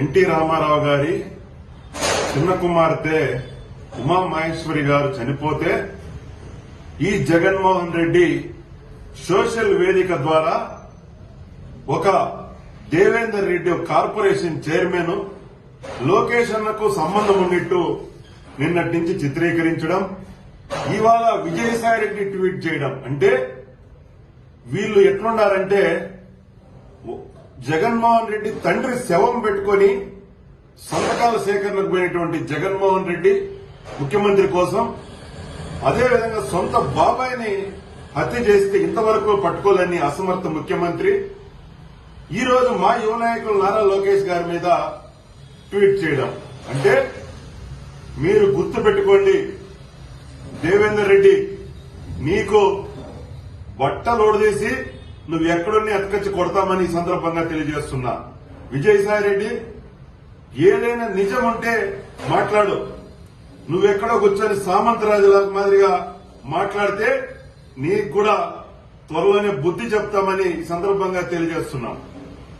NT Ramarao గారి చిన్న కుమార్తె ఉమా మహేశ్వరి గారు చనిపోతే ఈ జగన్మోహన్ రెడ్డి సోషల్ వేదిక ద్వారా ఒక దేవేందర్ రెడ్డి కార్పొరేషన్ చైర్మన్ లోకేష్ అన్నకు సంబంధం ఉన్నట్టు నిన్నటి నుంచి చిత్రీకరించడం ఇవాళ విజయసాయి రెడ్డి ట్వీట్ చేయడం. అంటే వీళ్ళు ఎట్లున్నారంటే జగన్మోహన్ రెడ్డి తండ్రి శవం పెట్టుకొని సంతకాల సేకరణకు పోయినటువంటి జగన్మోహన్ రెడ్డి ముఖ్యమంత్రి కోసం అదేవిధంగా సొంత బాబాయిని హత్య చేస్తే ఇంతవరకు పట్టుకోలేని అసమర్థ ముఖ్యమంత్రి. ఈ రోజు మా యువ నాయకులు నారా లోకేష్ గారి మీద ట్వీట్ చేయడం. అంటే మీరు గుర్తు పెట్టుకోండి దేవేందర్ రెడ్డి నీకు బట్టలు ఓడదీసి నువ్వు ఎక్కడున్నీ అతకచ్చి కొడతామని ఈ సందర్భంగా తెలియజేస్తున్నా. విజయసాయి రెడ్డి ఏదైనా నిజం ఉంటే మాట్లాడు. నువ్వెక్కడో కూర్చొని సామంతరాజు మాదిరిగా మాట్లాడితే నీకు కూడా త్వరలోనే బుద్ధి చెప్తామని ఈ సందర్భంగా తెలియజేస్తున్నాం.